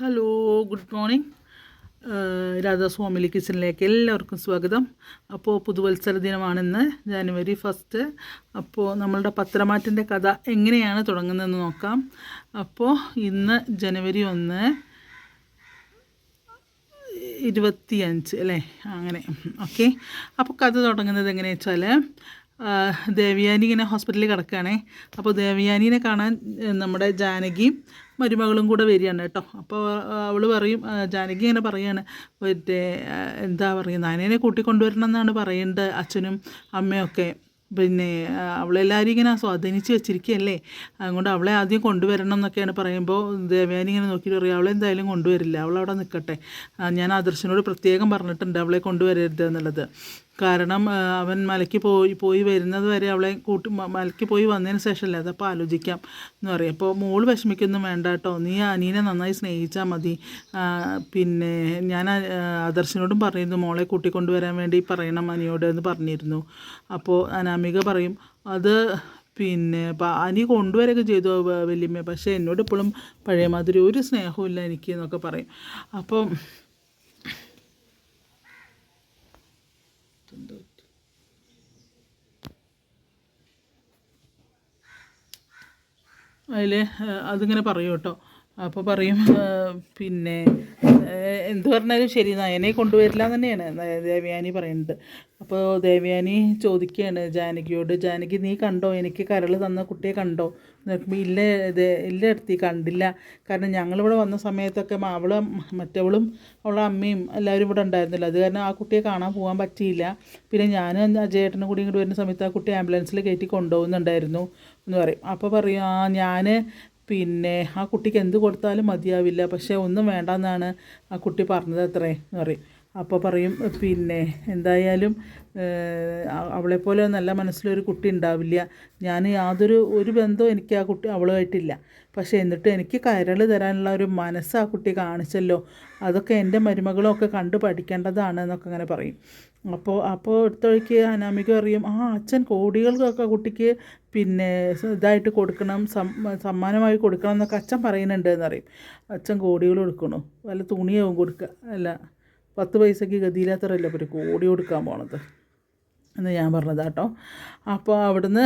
Hello good morning രാധാസ്വാമിലി കിച്ചണിലേക്ക് എല്ലാവർക്കും സ്വാഗതം. അപ്പോൾ പുതുവത്സര ദിനമാണിന്ന് ജാനുവരി ഫസ്റ്റ്. അപ്പോൾ നമ്മളുടെ പത്രമാറ്റിന്റെ കഥ എങ്ങനെയാണ് തുടങ്ങുന്നതെന്ന് നോക്കാം. അപ്പോൾ ഇന്ന് ജനുവരി ഒന്ന് ഇരുപത്തിയഞ്ച് അല്ലേ? അങ്ങനെ. ഓക്കെ. അപ്പോൾ കഥ തുടങ്ങുന്നത് എങ്ങനെയാണെന്ന് വെച്ചാൽ ദേവയാനി ഇങ്ങനെ ഹോസ്പിറ്റലിൽ കിടക്കുകയാണേ. അപ്പോൾ ദേവയാനീനെ കാണാൻ നമ്മുടെ ജാനകിയും മരുമകളും കൂടെ വരികയാണ് കേട്ടോ. അപ്പോൾ അവൾ പറയും ജാനകി ഇങ്ങനെ പറയാണ് മറ്റേ എന്താ പറയുക നാനേനെ കൂട്ടിക്കൊണ്ടുവരണം എന്നാണ് പറയേണ്ടത് അച്ഛനും അമ്മയൊക്കെ പിന്നെ അവളെല്ലാവരും ഇങ്ങനെ സ്വാധീനിച്ച് വെച്ചിരിക്കുകയല്ലേ. അതുകൊണ്ട് അവളെ ആദ്യം കൊണ്ടുവരണം എന്നൊക്കെയാണ് പറയുമ്പോൾ ദേവയാനി ഇങ്ങനെ നോക്കിയിട്ട് പറയും അവളെ എന്തായാലും കൊണ്ടുവരില്ല അവളവിടെ നിൽക്കട്ടെ. ഞാൻ ആദർശനോട് പ്രത്യേകം പറഞ്ഞിട്ടുണ്ട് അവളെ കൊണ്ടുവരരുത് എന്നുള്ളത്. കാരണം അവൻ മലയ്ക്ക് പോയി പോയി വരുന്നത് വരെ അവളെ കൂട്ടി മലയ്ക്ക് പോയി വന്നതിന് ശേഷമല്ലേ അതപ്പോൾ ആലോചിക്കാം എന്ന് പറയും. അപ്പോൾ മോൾ വിഷമിക്കൊന്നും വേണ്ട കേട്ടോ. നീ അനീനെ നന്നായി സ്നേഹിച്ചാൽ മതി. പിന്നെ ഞാൻ ആദർശിനോടും പറഞ്ഞിരുന്നു മോളെ കൂട്ടിക്കൊണ്ടുവരാൻ വേണ്ടി പറയണം അനിയോട് എന്ന് പറഞ്ഞിരുന്നു. അപ്പോൾ അനാമിക പറയും അത് പിന്നെ അനി കൊണ്ടുവരൊക്കെ ചെയ്തു വലിയമ്മ. പക്ഷേ എന്നോട് ഇപ്പോഴും പഴയ മാതിരി ഒരു സ്നേഹവും ഇല്ല എനിക്ക് എന്നൊക്കെ പറയും. അപ്പം അതിൽ അതിങ്ങനെ പറയും കേട്ടോ. അപ്പോൾ പറയും പിന്നെ എന്ത് പറഞ്ഞാലും ശരി നയനെ കൊണ്ടുവരില്ല തന്നെയാണ്. ദേവയാനി പറയുന്നത്. അപ്പോൾ ദേവയാനി ചോദിക്കുകയാണ് ജാനകിയോട് ജാനകി നീ കണ്ടോ? എനിക്ക് കരൾ തന്ന കുട്ടിയെ കണ്ടോ? ഇല്ല ഇല്ല എടുത്തി കണ്ടില്ല. കാരണം ഞങ്ങളിവിടെ വന്ന സമയത്തൊക്കെ അവളും മറ്റവളും അവളുടെ അമ്മയും എല്ലാവരും ഇവിടെ ഉണ്ടായിരുന്നില്ല. അത് കാരണം ആ കുട്ടിയെ കാണാൻ പോകാൻ പറ്റിയില്ല. പിന്നെ ഞാനും അജയേട്ടനും കൂടി ഇങ്ങോട്ട് വരുന്ന സമയത്ത് ആ കുട്ടി ആംബുലൻസിൽ കയറ്റി കൊണ്ടുപോകുന്നുണ്ടായിരുന്നു. എന്ന് പറയും. അപ്പോൾ പറയും ആ ഞാൻ പിന്നെ ആ കുട്ടിക്ക് എന്ത് കൊടുത്താലും മതിയാവില്ല. പക്ഷേ ഒന്നും വേണ്ടെന്നാണ് ആ കുട്ടി പറഞ്ഞത് അത്രേ എന്ന് പറയും. അപ്പോൾ പറയും പിന്നെ എന്തായാലും അവളെപ്പോലെ നല്ല മനസ്സിലൊരു കുട്ടി ഉണ്ടാവില്ല. ഞാൻ യാതൊരു ഒരു ബന്ധവും എനിക്ക് ആ കുട്ടി അവളുമായിട്ടില്ല. പക്ഷേ എന്നിട്ട് എനിക്ക് കരൾ തരാനുള്ള ഒരു മനസ്സ് ആ കുട്ടി കാണിച്ചല്ലോ. അതൊക്കെ എന്റെ മരുമകളൊക്കെ കണ്ട് കണ്ടു പഠിക്കേണ്ടതാണ് എന്നൊക്കെ അങ്ങനെ പറയും. അപ്പോൾ അപ്പോൾ എടുത്തൊഴിക്ക് അനാമിക അറിയും ആ അച്ഛൻ കോടികൾക്കൊക്കെ കുട്ടിക്ക് പിന്നെ ഇതായിട്ട് കൊടുക്കണം സമ്മാനമായി കൊടുക്കണം എന്നൊക്കെ അച്ഛൻ പറയുന്നുണ്ട് എന്നറിയും അച്ഛൻ കോടികൾ കൊടുക്കണു. വല്ല തുണിയാവും കൊടുക്കുക അല്ല. പത്ത് പൈസയ്ക്ക് ഗതിയില്ലാത്തവരല്ല ഒരു കോടി കൊടുക്കാൻ പോണത്? എന്ന് ഞാൻ പറഞ്ഞത് കേട്ടോ അപ്പോൾ അവിടുന്ന്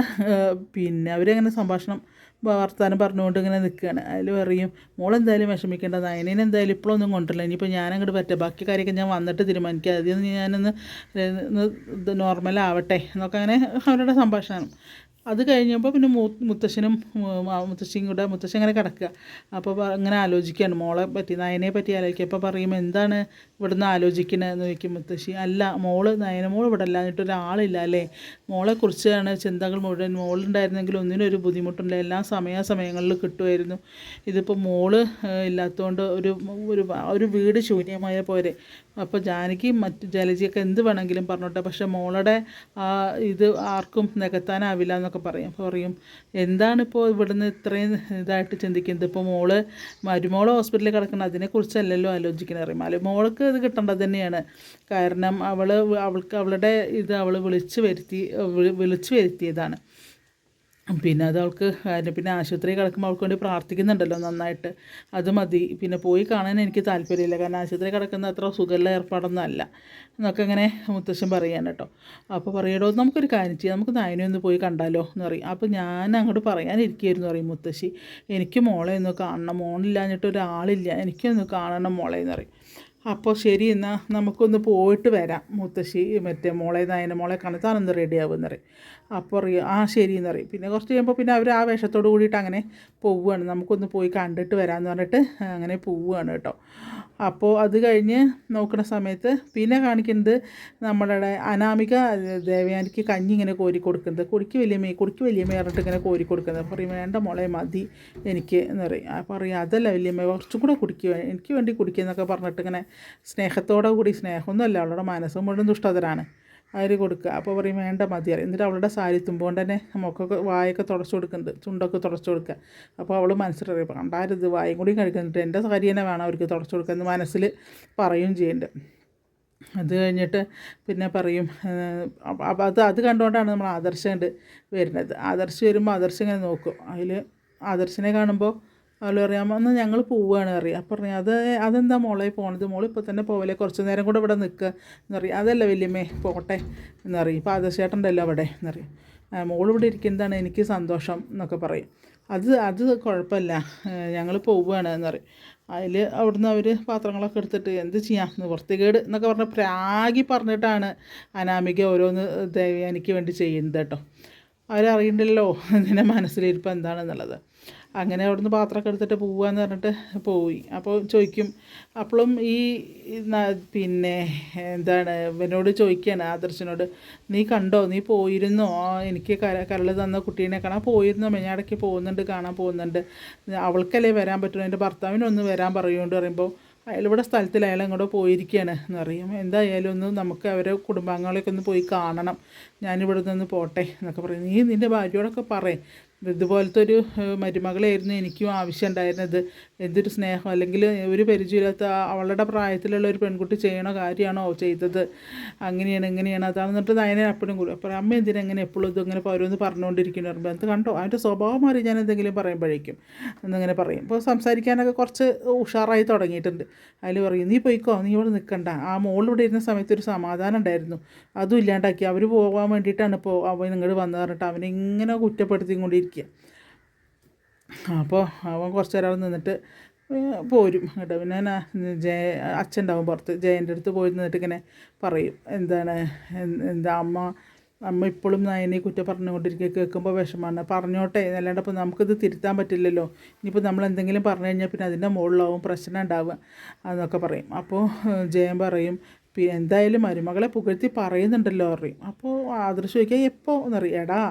പിന്നെ അവരങ്ങനെ സംഭാഷണം വർത്താനം പറഞ്ഞുകൊണ്ട് ഇങ്ങനെ നിൽക്കുകയാണ് അതിൽ പറയും മോളെന്തായാലും വിഷമിക്കേണ്ട നയനേനെ എന്തായാലും ഇപ്പോഴൊന്നും കൊണ്ടല്ല ഇനിയിപ്പോൾ ഞാനങ്ങോട്ട് പറ്റുക ബാക്കി കാര്യമൊക്കെ ഞാൻ വന്നിട്ട് തീരുമാനിക്കാം. നിന്ന് ഞാനൊന്ന് നോർമലാവട്ടെ എന്നൊക്കെ അങ്ങനെ അവരുടെ സംഭാഷണം. അത് കഴിഞ്ഞപ്പോൾ പിന്നെ മൂ മുത്തശ്ശനും മുത്തശ്ശിയും കൂടെ മുത്തശ്ശി അങ്ങനെ കിടക്കുക. അപ്പോൾ അങ്ങനെ ഇങ്ങനെ ആലോചിക്കുകയാണ് മോളെ പറ്റി നയനെ പറ്റി ആലോചിക്കുക. അപ്പോൾ പറയും എന്താണ് ഇവിടുന്ന് ആലോചിക്കണതെന്ന് ചോദിക്കും മുത്തശ്ശി. അല്ല മോൾ നയന മോൾ ഇവിടെ അല്ല. എന്നിട്ട് ഒരാളില്ല അല്ലേ? മോളെക്കുറിച്ചാണ് ചിന്തകൾ മുഴുവൻ. മോളുണ്ടായിരുന്നെങ്കിൽ ഒന്നിനും ഒരു ബുദ്ധിമുട്ടുണ്ട് എല്ലാ സമയാസമയങ്ങളിൽ കിട്ടുമായിരുന്നു. ഇതിപ്പോൾ മോൾ ഇല്ലാത്തതുകൊണ്ട് ഒരു ഒരു ഒരു വീട് ശൂന്യമായ പോരെ. അപ്പോൾ ജാനകി മറ്റ് ജലജിയൊക്കെ എന്ത് വേണമെങ്കിലും പറഞ്ഞോട്ടെ. പക്ഷേ മോളുടെ ഇത് ആർക്കും നികത്താനാവില്ല എന്നൊക്കെ പറയും. അപ്പോൾ പറയും എന്താണിപ്പോൾ ഇവിടുന്ന് ഇത്രയും ഇതായിട്ട് ചിന്തിക്കുന്നത്? ഇപ്പോൾ മോൾ മരുമോൾ ഹോസ്പിറ്റലിൽ കിടക്കണം അതിനെക്കുറിച്ചല്ലല്ലോ ആലോചിക്കുന്നത് അറിയും മരുമോൾക്ക് മോൾക്ക് ഇത് കിട്ടേണ്ടത് തന്നെയാണ്. കാരണം അവൾ അവൾക്ക് അവളുടെ ഇത് അവൾ വിളിച്ചു വരുത്തി വിളി- വിളിച്ചു വരുത്തിയതാണ്. പിന്നെ അത് അവൾക്ക് പിന്നെ ആശുപത്രിയിൽ കിടക്കുമ്പോൾ അവൾക്ക് വേണ്ടി പ്രാർത്ഥിക്കുന്നുണ്ടല്ലോ നന്നായിട്ട്. അത് മതി. പിന്നെ പോയി കാണാൻ എനിക്ക് താല്പര്യമില്ല. കാരണം ആശുപത്രി കിടക്കുന്ന അത്ര സുഖമുള്ള ഏർപ്പാടൊന്നും അല്ല. എന്നൊക്കെ ഇങ്ങനെ മുത്തശ്ശൻ പറയാൻ കേട്ടോ. അപ്പോൾ പറയടോ നമുക്കൊരു കാര്യം ചെയ്യാം. നമുക്ക് നായനെ ഒന്ന് പോയി കണ്ടാലോ എന്ന് പറയും. അപ്പോൾ ഞാൻ അങ്ങോട്ട് പറയാനിരിക്കുകയായിരുന്നു പറയും മുത്തശ്ശി. എനിക്ക് മോളെ ഒന്ന് കാണണം. മോളില്ലാഞ്ഞിട്ട് ഒരാളില്ല. എനിക്കൊന്ന് കാണണം മോളെ എന്ന് പറയും. അപ്പോൾ ശരി എന്നാൽ നമുക്കൊന്ന് പോയിട്ട് വരാം. മുത്തശ്ശി മറ്റേ മോളെ നായന മോളെ കാണാൻ റെഡിയാവുമെന്ന് പറയും. അപ്പോൾ അറിയാം ആ ശരി എന്ന് പറയും. പിന്നെ കുറച്ച് കഴിയുമ്പോൾ പിന്നെ അവർ ആ വേഷത്തോട് കൂടിയിട്ട് അങ്ങനെ പോവുകയാണ്. നമുക്കൊന്ന് പോയി കണ്ടിട്ട് വരാമെന്ന് പറഞ്ഞിട്ട് അങ്ങനെ പോവുകയാണ് കേട്ടോ. അപ്പോൾ അത് കഴിഞ്ഞ് നോക്കുന്ന സമയത്ത് പിന്നെ കാണിക്കുന്നത് നമ്മളുടെ അനാമിക ദേവയാനിക്ക് കഞ്ഞി ഇങ്ങനെ കോരി കൊടുക്കുന്നത്. കുടിക്ക് വലിയമ്മയെ കുടിക്ക് വലിയമ്മയെ പറഞ്ഞിട്ട് ഇങ്ങനെ കോരി കൊടുക്കുന്നത്. പറയും വേണ്ട മോളെ മതി എനിക്ക് എന്ന് പറയും. പറയും അതല്ല വലിയമ്മ കുറച്ചും കൂടെ കുടിക്കുക എനിക്ക് വേണ്ടി കുടിക്കുക എന്നൊക്കെ പറഞ്ഞിട്ട് ഇങ്ങനെ സ്നേഹത്തോടെ കൂടി സ്നേഹമൊന്നുമല്ല അവളുടെ മനസ്സും മുഴുവൻ ദുഷ്ടതരാണ്. അതിൽ കൊടുക്കുക. അപ്പോൾ പറയും വേണ്ട മതി എന്നിട്ട് അവളുടെ സാരി തുമ്പോണ്ട് തന്നെ മുഖമൊക്കെ വായൊക്കെ തുടച്ചു കൊടുക്കുന്നുണ്ട്. ചുണ്ടൊക്കെ തുടച്ചു കൊടുക്കുക. അപ്പോൾ അവൾ മനസ്സിലറിയും കണ്ടാരുത് വായും കൂടി കഴിക്കുന്നുണ്ട് എന്റെ സാരി തന്നെ വേണം അവർക്ക് തുടച്ചു കൊടുക്കുക എന്ന് മനസ്സിൽ പറയുകയും ചെയ്യുന്നുണ്ട് അത് കഴിഞ്ഞിട്ട് പിന്നെ പറയും അപ്പോൾ അത് അത് കണ്ടുകൊണ്ടാണ് നമ്മൾ ആദർശം ഉണ്ട് വരുന്നത്. ആദർശ് വരുമ്പോൾ ആദർശം ഇങ്ങനെ നോക്കും. അതിൽ ആദർശിനെ കാണുമ്പോൾ അവൾ പറയാം അന്ന് ഞങ്ങൾ പോവുകയാണ് അറിയാം അപ്പം പറഞ്ഞു അത് അതെന്താ മോളെ പോണത്? മോൾ ഇപ്പോൾ തന്നെ പോവല്ലേ? കുറച്ച് നേരം കൂടെ ഇവിടെ നിൽക്കുക എന്നറിയാം അതല്ല വല്യമ്മേ പോട്ടെ എന്നറിയും പാദശേട്ടന്റെല്ലോ അവിടെ എന്നറിയും മോളിവിടെ ഇരിക്കുന്നതാണ് എനിക്ക് സന്തോഷം എന്നൊക്കെ പറയും. അത് അത് കുഴപ്പമില്ല. ഞങ്ങൾ പോവുകയാണ് എന്ന് പറയും. അതിൽ അവിടുന്ന് അവർ പാത്രങ്ങളൊക്കെ എടുത്തിട്ട് എന്ത് ചെയ്യാം? വൃത്തികേട് എന്നൊക്കെ പറഞ്ഞ് പ്രാഗി പറഞ്ഞിട്ടാണ് അനാമിക ഓരോന്ന് ദേവയാനിക്ക് വേണ്ടി ചെയ്യുന്നത് കേട്ടോ. അവരറിയണ്ടല്ലോ നിന്റെ മനസ്സിലിരിപ്പം എന്താണെന്നുള്ളത്. അങ്ങനെ അവിടുന്ന് പാത്രമൊക്കെ എടുത്തിട്ട് പോവാന്ന് പറഞ്ഞിട്ട് പോയി. അപ്പോൾ ചോദിക്കും അപ്പോഴും ഈ പിന്നെ എന്താണ് ഇവനോട് ചോദിക്കുകയാണ് ആദർശനോട് നീ കണ്ടോ നീ പോയിരുന്നോ? എനിക്ക് കര കരൾ തന്ന കുട്ടീനെ കാണാൻ പോയിരുന്നോ? മെഞ്ഞാടയ്ക്ക് പോകുന്നുണ്ട് കാണാൻ പോകുന്നുണ്ട്. അവൾക്കല്ലേ വരാൻ പറ്റുള്ളൂ? എന്റെ ഭർത്താവിനൊന്ന് വരാൻ പറയുകൊണ്ട് പറയുമ്പോൾ അയാളിവിടെ സ്ഥലത്തിൽ അയാൾ അങ്ങോട്ട് പോയിരിക്കുകയാണ്. എന്ന് എന്തായാലും ഒന്ന് നമുക്ക് അവരെ കുടുംബാംഗങ്ങളെയൊക്കെ ഒന്ന് പോയി കാണണം. ഞാനിവിടെ നിന്ന് പോട്ടെ എന്നൊക്കെ പറയും. നീ നിന്റെ ഭാര്യയോടൊക്കെ പറയും. ഇതുപോലത്തെ ഒരു മരുമകളായിരുന്നു എനിക്കും ആവശ്യം ഉണ്ടായിരുന്നത് എന്തൊരു സ്നേഹം അല്ലെങ്കിൽ ഒരു പരിചയമില്ലാത്ത അവളുടെ പ്രായത്തിലുള്ള ഒരു പെൺകുട്ടി ചെയ്യണ കാര്യമാണോ ചെയ്തത്? അങ്ങനെയാണ് ഇങ്ങനെയാണ്. അതാണ് എന്നിട്ട് നയനെ അപ്പോഴും കൂടി അപ്പോൾ അമ്മ എന്തിനാ എങ്ങനെ എപ്പോഴും ഇതിങ്ങനെ ഓരോന്ന് പറഞ്ഞുകൊണ്ടിരിക്കുന്നു പറയുമ്പോൾ അത് കണ്ടോ? അവന്റെ സ്വഭാവം മാറി ഞാൻ എന്തെങ്കിലും പറയുമ്പോഴേക്കും എന്നിങ്ങനെ പറയും. അപ്പോൾ സംസാരിക്കാനൊക്കെ കുറച്ച് ഉഷാറായി തുടങ്ങിയിട്ടുണ്ട്. അതിൽ പറയും നീ പോയിക്കോ നീ ഇവിടെ നിൽക്കണ്ട ആ മോൾ ഇവിടെ ഇരുന്ന സമയത്ത് ഒരു സമാധാനം ഉണ്ടായിരുന്നു. അതും ഇല്ലാണ്ടാക്കി. അവർ പോകാൻ വേണ്ടിയിട്ടാണ് ഇപ്പോൾ അവൻ ഇങ്ങോട്ട് വന്നു പറഞ്ഞിട്ട് അവനെ ഇങ്ങനെ കുറ്റപ്പെടുത്തിക്കൊണ്ടിരിക്കുക അപ്പോൾ അവൻ കുറച്ച് നേരം നിന്നിട്ട് പോരും കേട്ടോ. പിന്നെ ജയ അച്ഛൻ ഉണ്ടാവും പുറത്ത്. ജയന്റെ അടുത്ത് പോയി നിന്നിട്ട് ഇങ്ങനെ പറയും എന്താണ് എന്താ അമ്മ അമ്മ ഇപ്പോഴും നയനെ കുറ്റം പറഞ്ഞുകൊണ്ടിരിക്കുക കേൾക്കുമ്പോൾ വിഷമാണ്. പറഞ്ഞോട്ടെ അല്ലാണ്ട് ഇപ്പോൾ നമുക്കിത് തിരുത്താൻ പറ്റില്ലല്ലോ. ഇനിയിപ്പോൾ നമ്മൾ എന്തെങ്കിലും പറഞ്ഞു കഴിഞ്ഞാൽ പിന്നെ അതിന്റെ മുകളിലാവും പ്രശ്നം ഉണ്ടാവുക എന്നൊക്കെ പറയും. അപ്പോൾ ജയൻ പറയും പി എന്തായാലും മരുമകളെ പുകഴ്ത്തി പറയുന്നുണ്ടല്ലോ പറയും. അപ്പോൾ ആദർശ് ചോദിക്കുക എപ്പോൾ എന്നറിയാം എടാ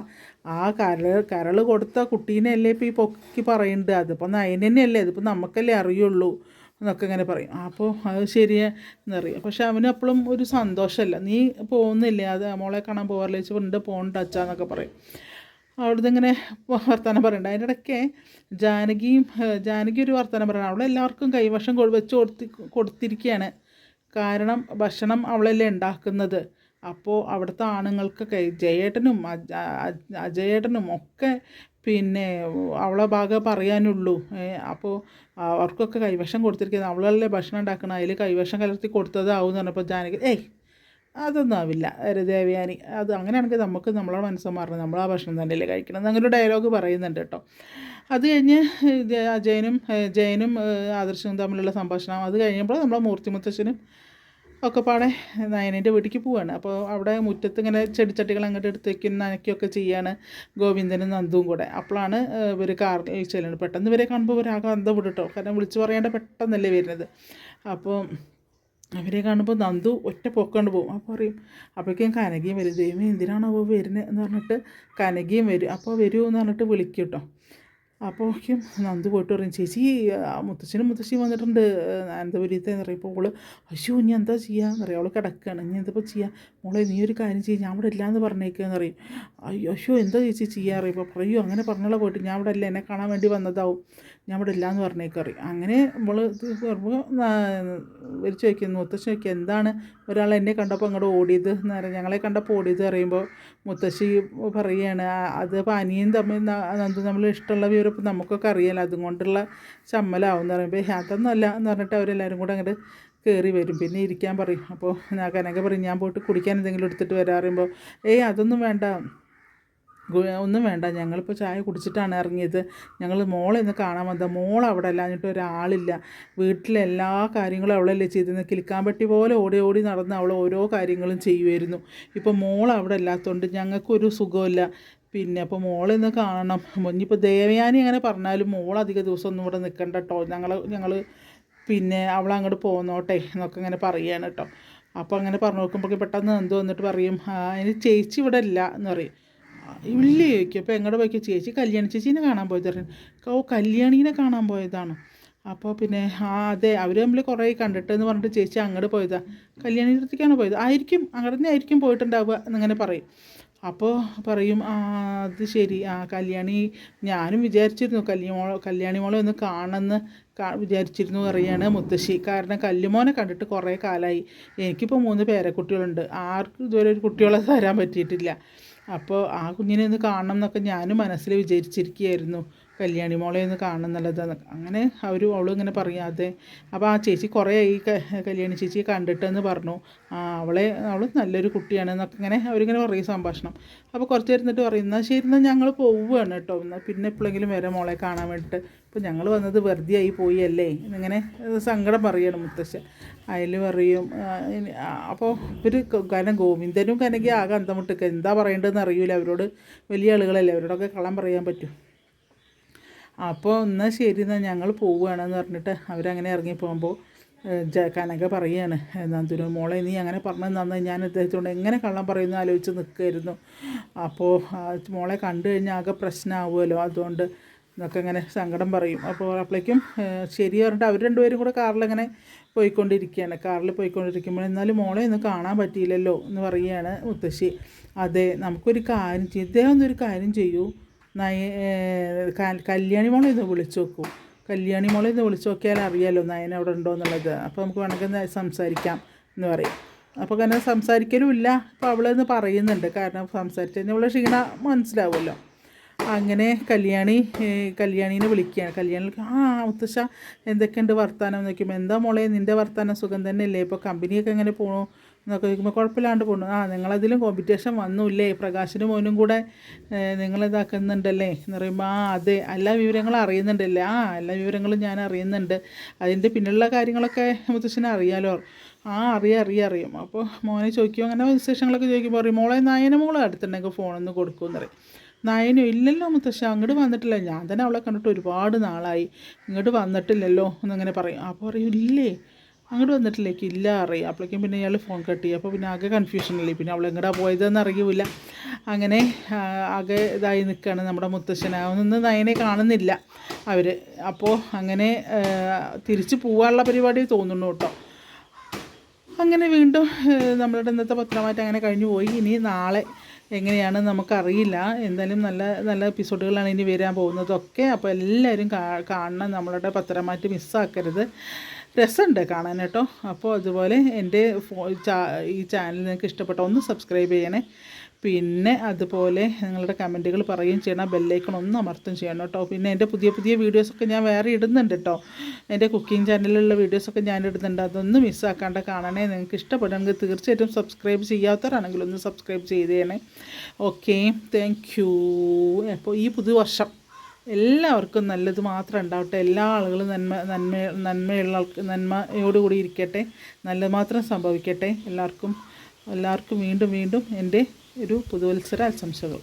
ആ കരൾ കരൾ കൊടുത്ത കുട്ടീനെ അല്ലേ ഇപ്പോൾ ഈ പൊക്കി പറയുന്നുണ്ട് അതിപ്പോൾ നയനെ തന്നെയല്ലേ അതിപ്പോൾ നമുക്കല്ലേ അറിയുള്ളൂ? എന്നൊക്കെ ഇങ്ങനെ പറയും. അപ്പോൾ അത് ശരിയെന്നറിയാം പക്ഷെ അവന് അപ്പോഴും ഒരു സന്തോഷമല്ല. നീ പോകുന്നില്ലേ? അത് മോളെ കാണാൻ പോകാറില്ല വെച്ച് ഉണ്ട് പോകണ്ട അച്ഛാന്നൊക്കെ പറയും. അവിടുന്ന് ഇങ്ങനെ വർത്തമാനം പറയണ്ട. അതിന്റെ ഇടയ്ക്ക് ജാനകിയും ജാനകി ഒരു വർത്തമാനം പറയണം. അവിടെ എല്ലാവർക്കും കൈവശം വെച്ച് കൊടുത്തി കൊടുത്തിരിക്കുകയാണ് കാരണം ഭക്ഷണം അവളല്ലേ ഉണ്ടാക്കുന്നത്. അപ്പോൾ അവിടുത്തെ ആണുങ്ങൾക്കൊക്കെ ജയേട്ടനും അജ- അജ- അജയേട്ടനും ഒക്കെ പിന്നെ അവളെ ഭാഗം പറയാനുള്ളൂ. അപ്പോൾ അവർക്കൊക്കെ കൈവശം കൊടുത്തിരിക്കുന്നത് അവളല്ലേ ഭക്ഷണം ഉണ്ടാക്കണം. അതിൽ കൈവശം കലർത്തി കൊടുത്തതാവും എന്ന് പറഞ്ഞപ്പോൾ ജാനകി ഏയ് അതൊന്നും ആവില്ല ദേവയാനി അത് അങ്ങനെയാണെങ്കിൽ നമുക്ക് നമ്മളെ മനസ്സ് മാറണം. നമ്മൾ ആ ഭക്ഷണം തന്നെയല്ലേ കഴിക്കണം എന്നൊരു ഡയലോഗ് പറയുന്നുണ്ട് കേട്ടോ. അത് കഴിഞ്ഞ് അജയനും ജയനും ആദർശനും തമ്മിലുള്ള സംഭാഷണം അത് കഴിയുമ്പോൾ നമ്മളെ മൂർത്തി മുത്തശ്ശനും ഒക്കെ പാടെ നയനേന്റെ വീട്ടിലേക്ക് പോവാണ്. അപ്പോൾ അവിടെ മുറ്റത്ത് ഇങ്ങനെ ചെടിച്ചട്ടികൾ അങ്ങോട്ട് എടുത്ത് വയ്ക്കും നനയ്ക്കുകയൊക്കെ ചെയ്യാണ് ഗോവിന്ദനും നന്ദുവും കൂടെ. അപ്പോഴാണ് ഇവർ കാറിൽ ചെല്ലുന്നത്. പെട്ടെന്ന് ഇവരെ കാണുമ്പോൾ ഇവരാകെ അന്തം വിടട്ടോ കാരണം വിളിച്ചു പറയാണ്ട് പെട്ടെന്നല്ലേ വരുന്നത്. അപ്പോൾ അവരെ കാണുമ്പോൾ നന്ദു ഒറ്റ പൊക്കൊണ്ട് പോകും അപ്പോൾ പറയും അപ്പോഴേക്കും കനകയും വരും. ദൈവം എന്തിനാണോ വരുന്നത്? എന്ന് പറഞ്ഞിട്ട് കനകയും വരും. അപ്പോൾ വരൂ എന്ന് പറഞ്ഞിട്ട് വിളിക്കും കേട്ടോ. അപ്പോഴേക്കും നന്ദു പോയിട്ട് പറയും ചേച്ചി മുത്തശ്ശനും മുത്തശ്ശിയും വന്നിട്ടുണ്ട്. അനന്തപുരത്തെ എന്ന് പറയുമ്പോൾ അവൾ അയ്യോ ഇനി എന്താ ചെയ്യാന്ന് പറയും. അവൾ കിടക്കുകയാണ് ഇനി എന്താ ചെയ്യാം? മോളെ നീ ഒരു കാര്യം ചെയ്യും. ഞാൻ ഇവിടെ ഇല്ലാന്ന് പറഞ്ഞേക്കുക പറയും. അയ്യോ അയ്യോ എന്താ ചേച്ചി ചെയ്യാറിയപ്പോൾ പറയൂ. അങ്ങനെ പറഞ്ഞുള്ള പോയിട്ട് ഞാൻ ഇവിടെ അല്ല. എന്നെ കാണാൻ വേണ്ടി വന്നതാവും. ഞാൻ ഇവിടെ ഇല്ലയെന്ന് പറഞ്ഞേക്കറി. അറിയും അങ്ങനെ നമ്മൾ ഇവർ ചോദിക്കുന്നു മുത്തശ്ശി ചോദിക്കുക എന്താണ് ഒരാൾ എന്നെ കണ്ടപ്പോൾ അങ്ങോട്ട് ഓടിയത്? എന്ന് പറയും. ഞങ്ങളെ കണ്ടപ്പോൾ ഓടിയത് പറയുമ്പോൾ മുത്തശ്ശി പറയുകയാണ് അത് പനിയും തമ്മിൽ നമ്മൾ ഇഷ്ടമുള്ള വിവരം നമുക്കൊക്കെ അറിയാലോ അതുകൊണ്ടുള്ള ചമ്മലാവും എന്ന് പറയുമ്പോൾ അതൊന്നുമല്ല എന്ന് പറഞ്ഞിട്ട് അവരെല്ലാവരും കൂടെ അങ്ങോട്ട് കയറി വരും. പിന്നെ ഇരിക്കാൻ പറയും. അപ്പോൾ ഞാൻ കനക പറയും ഞാൻ പോയിട്ട് കുടിക്കാൻ എന്തെങ്കിലും എടുത്തിട്ട് വരാറുമ്പോൾ ഏയ് അതൊന്നും വേണ്ട. ഒന്നും വേണ്ട. ഞങ്ങളിപ്പോൾ ചായ കുടിച്ചിട്ടാണ് ഇറങ്ങിയത്. ഞങ്ങൾ മോളെ ഒന്ന് കാണാൻ വന്നത്. മോൾ അവിടെ അല്ലാഞ്ഞിട്ട് ഒരാളില്ല. വീട്ടിലെ എല്ലാ കാര്യങ്ങളും അവളല്ലേ ചെയ്തിരുന്നത്. കിളിക്കാമ്പട്ടി പോലെ ഓടി ഓടി നടന്ന് അവൾ ഓരോ കാര്യങ്ങളും ചെയ്യുമായിരുന്നു ഇപ്പോൾ മോൾ അവിടെ അല്ലാത്തതുകൊണ്ട് ഞങ്ങൾക്കൊരു സുഖമില്ല പിന്നെ അപ്പോൾ മോളെ ഒന്ന് കാണണം. ഇനിയിപ്പോൾ ദേവയാനി അങ്ങനെ പറഞ്ഞാലും മോൾ അധിക ദിവസം ഒന്നും ഇവിടെ നിൽക്കണ്ട കേട്ടോ ഞങ്ങൾ ഞങ്ങൾ പിന്നെ അവൾ അങ്ങോട്ട് പോന്നോട്ടെ എന്നൊക്കെ ഇങ്ങനെ പറയുകയാണ് കേട്ടോ അപ്പോൾ അങ്ങനെ പറഞ്ഞു നോക്കുമ്പോൾ പെട്ടെന്ന് എന്ത് വന്നിട്ട് പറയും "ആ, അതിന് ചേച്ചി ഇവിടെ ഇല്ല എന്ന് പറയും. ഇല്ല? ചോദിക്കും അപ്പോൾ എങ്ങോട്ട് ചേച്ചി കല്യാണ ചേച്ചീനെ കാണാൻ പോയത് പറയും ഓ കല്യാണീനെ കാണാൻ പോയതാണ്. അപ്പോൾ പിന്നെ ആ അതെ അവർ തമ്മിൽ കുറേ കണ്ടിട്ട് എന്ന് പറഞ്ഞിട്ട് ചേച്ചി അങ്ങോട്ട് പോയതാ. കല്യാണി അടുത്തേക്കാണ് പോയത്. ആയിരിക്കും അങ്ങോട്ട് തന്നെ ആയിരിക്കും പോയിട്ടുണ്ടാവുക എന്നിങ്ങനെ പറയും. അപ്പോൾ പറയും ആ അത് ശരി ആ കല്യാണി ഞാനും വിചാരിച്ചിരുന്നു കല്യാണി കല്യാണിമോളെ ഒന്ന് കാണണമെന്ന് വിചാരിച്ചിരുന്നു അറിയാണ് മുത്തശ്ശി. കാരണം കല്ലുമോനെ കണ്ടിട്ട് കുറേ കാലമായി എനിക്കിപ്പോൾ മൂന്ന് പേരക്കുട്ടികളുണ്ട്. ആർക്കും ഇതുവരെ ഒരു കുട്ടികളെ തരാൻ പറ്റിയിട്ടില്ല. അപ്പോൾ ആ കുഞ്ഞിനെ ഒന്ന് കാണണം എന്നൊക്കെ ഞാനും മനസ്സിൽ വിചാരിച്ചിരിക്കുകയായിരുന്നു. കല്യാണി മോളെ ഒന്ന് കാണുന്നുള്ളതെന്ന് അങ്ങനെ അവരും അവളും ഇങ്ങനെ പറയാതെ അപ്പോൾ ആ ചേച്ചി കുറേ ഈ കല്യാണി ചേച്ചിയെ കണ്ടിട്ടെന്ന് പറഞ്ഞു. ആ അവളെ അവൾ നല്ലൊരു കുട്ടിയാണ് എന്നൊക്കെ ഇങ്ങനെ അവരിങ്ങനെ പറയും സംഭാഷണം. അപ്പോൾ കുറച്ച് ഇരുന്നിട്ട് പറയും എന്നാൽ ശരി എന്നാൽ ഞങ്ങൾ പോവുകയാണ് കേട്ടോ. എന്നാൽ പിന്നെ എപ്പോഴെങ്കിലും വരെ മോളെ കാണാൻ വേണ്ടിയിട്ട് ഇപ്പോൾ ഞങ്ങൾ വന്നത് വെറുതെ ആയി പോയി അല്ലേ? എന്നിങ്ങനെ സങ്കടം പറയണം മുത്തശ്ശൻ അതിൽ പറയും അപ്പോൾ ഇവർ കാരണം ഗോവിന്ദനും കനകി ആകെ അന്തമുട്ടൊക്കെ എന്താ പറയേണ്ടതെന്ന് അറിയില്ല അവരോട് വലിയ ആളുകളല്ലേ. അവരോടൊക്കെ കള്ളം പറയാൻ പറ്റും. അപ്പോൾ എന്നാൽ ശരി എന്നാൽ ഞങ്ങൾ പോവുകയാണെന്ന് പറഞ്ഞിട്ട് അവരങ്ങനെ ഇറങ്ങി പോകുമ്പോൾ കനക പറയാണ് നന്ദുനു മോളെ നീ അങ്ങനെ പറഞ്ഞത് തന്നെ ഞാൻ അദ്ദേഹത്തോട് എങ്ങനെ കള്ളം പറയുന്നു ആലോചിച്ച് നിൽക്കുമായിരുന്നു അപ്പോൾ മോളെ കണ്ടു കഴിഞ്ഞാൽ ആകെ പ്രശ്നമാവുമല്ലോ അതുകൊണ്ട് എന്നൊക്കെ ഇങ്ങനെ സങ്കടം പറയും. അപ്പോൾ അപ്പോഴേക്കും ശരി പറഞ്ഞിട്ട് അവർ രണ്ടുപേരും കൂടെ കാറിലിങ്ങനെ പോയിക്കൊണ്ടിരിക്കുകയാണ്. കാറിൽ പോയിക്കൊണ്ടിരിക്കുമ്പോൾ എന്നാലും മോളെ ഒന്ന് കാണാൻ പറ്റിയില്ലല്ലോ എന്ന് പറയുകയാണ് മുത്തശ്ശി. അതെ നമുക്കൊരു കാര്യം ചെയ്യും ഇദ്ദേഹം ഒന്നൊരു കാര്യം ചെയ്യൂ. കല്യാണി മോളെ ഒന്ന് വിളിച്ചു നോക്കൂ. കല്യാണി മോളെ ഒന്ന് വിളിച്ചു നോക്കിയാൽ അറിയാലോ നയന അവിടെ ഉണ്ടോ എന്നുള്ളത്. അപ്പോൾ നമുക്ക് വേണമെങ്കിൽ സംസാരിക്കാം എന്ന് പറയും. അപ്പോൾ അങ്ങനെ സംസാരിക്കലുമില്ല. അപ്പോൾ അവളെന്ന് പറയുന്നുണ്ട്. കാരണം സംസാരിച്ചു കഴിഞ്ഞാൽ അവളെ ക്ഷീണ മനസ്സിലാവുമല്ലോ. അങ്ങനെ കല്യാണി കല്യാണീനെ വിളിക്കുകയാണ്. കല്യാണി വിളിക്കുക, ആ മുത്തശ്ശ എന്തൊക്കെയുണ്ട് വർത്തമാനം നോക്കുമ്പോൾ എന്താ മോളെ നിന്റെ വർത്തമാനം സുഖം തന്നെയല്ലേ? ഇപ്പോൾ കമ്പനിയൊക്കെ എങ്ങനെ പോണു? എന്നൊക്കെ ചോദിക്കുമ്പോൾ കുഴപ്പമില്ലാണ്ട് പോണു. ആ നിങ്ങളതിലും കോമ്പറ്റീഷൻ വന്നൂല്ലേ? പ്രകാശനും മോനും കൂടെ നിങ്ങളിതാക്കുന്നുണ്ടല്ലേ എന്ന് പറയുമ്പോൾ ആ അതെ എല്ലാ വിവരങ്ങളും അറിയുന്നുണ്ടല്ലേ? ആ എല്ലാ വിവരങ്ങളും ഞാൻ അറിയുന്നുണ്ട്. അതിന്റെ പിന്നിലുള്ള കാര്യങ്ങളൊക്കെ മുത്തശ്ശനെ അറിയാലോ? ആ അറിയാം അറിയാം അറിയും. അപ്പോൾ മോനെ ചോദിക്കും അങ്ങനെ വിശേഷങ്ങളൊക്കെ ചോദിക്കുമ്പോൾ പറയും മോളെ നയന മോളെ അടുത്തുണ്ടെങ്കിൽ ഫോണൊന്ന് കൊടുക്കുമെന്ന് പറയും. നായനോ ഇല്ലല്ലോ മുത്തശ്ശ അങ്ങോട്ട് വന്നിട്ടില്ല. ഞാൻ തന്നെ അവളെ കണ്ടിട്ട് ഒരുപാട് നാളായി. ഇങ്ങോട്ട് വന്നിട്ടില്ലല്ലോ എന്നങ്ങനെ പറയും. അപ്പോൾ പറയും ഇല്ലേ? അങ്ങോട്ട് വന്നിട്ടില്ലേക്ക് ഇല്ല അറിയാം. അപ്പോഴേക്കും പിന്നെ ഇയാൾ ഫോൺ കട്ട് ചെയ്യും. അപ്പോൾ പിന്നെ ആകെ കൺഫ്യൂഷനല്ലേ പിന്നെ അവൾ എങ്ങോട്ടാണ് പോയതെന്ന് അറിയില്ല. അങ്ങനെ ആകെ ഇതായി നിൽക്കുകയാണ് നമ്മുടെ മുത്തശ്ശൻ. അതൊന്നും നയനെ കാണുന്നില്ല അവർ അപ്പോൾ അങ്ങനെ തിരിച്ചു പോകാനുള്ള പരിപാടി തോന്നുന്നു കേട്ടോ. അങ്ങനെ വീണ്ടും നമ്മളുടെ ഇന്നത്തെ പത്രമായിട്ട് അങ്ങനെ കഴിഞ്ഞു പോയി. ഇനി നാളെ എങ്ങനെയാണ് നമുക്കറിയില്ല. എന്തായാലും നല്ല നല്ല എപ്പിസോഡുകളാണ് ഇനി വരാൻ പോകുന്നതൊക്കെ അപ്പോൾ എല്ലാവരും കാണണം. നമ്മളുടെ പത്രമായിട്ട് മിസ്സാക്കരുത് രസമുണ്ട് കാണാൻ കേട്ടോ. അപ്പോൾ അതുപോലെ എന്റെ ഈ ചാനൽ നിങ്ങൾക്ക് ഇഷ്ടപ്പെട്ട ഒന്ന് സബ്സ്ക്രൈബ് ചെയ്യണേ. പിന്നെ അതുപോലെ നിങ്ങളുടെ കമന്റുകൾ പറയുകയും ചെയ്യണം. ബെല്ലൈക്കൺ ഒന്ന് അമർത്തും ചെയ്യണം കേട്ടോ. പിന്നെ എന്റെ പുതിയ പുതിയ വീഡിയോസൊക്കെ ഞാൻ വേറെ ഇടുന്നുണ്ട് കേട്ടോ. എന്റെ കുക്കിംഗ് ചാനലിലുള്ള വീഡിയോസൊക്കെ ഞാൻ ഇടുന്നുണ്ട്. അതൊന്നും മിസ്സാക്കാണ്ട് കാണണേ. നിങ്ങൾക്ക് ഇഷ്ടപ്പെടുമെങ്കിൽ തീർച്ചയായിട്ടും സബ്സ്ക്രൈബ് ചെയ്യാത്തവരാണെങ്കിൽ ഒന്ന് സബ്സ്ക്രൈബ് ചെയ്തേണേ. ഓക്കെ താങ്ക് യു അപ്പോൾ ഈ പുതുവർഷം എല്ലാവർക്കും നല്ലത് മാത്രം ഉണ്ടാവട്ടെ. എല്ലാ ആളുകളും നന്മ നന്മ നന്മയുള്ള ആൾക്ക് നന്മയോടുകൂടി ഇരിക്കട്ടെ. നല്ലത് മാത്രം സംഭവിക്കട്ടെ. എല്ലാവർക്കും എല്ലാവർക്കും വീണ്ടും വീണ്ടും എന്റെ ഒരു പുതുവത്സര ആശംസകൾ.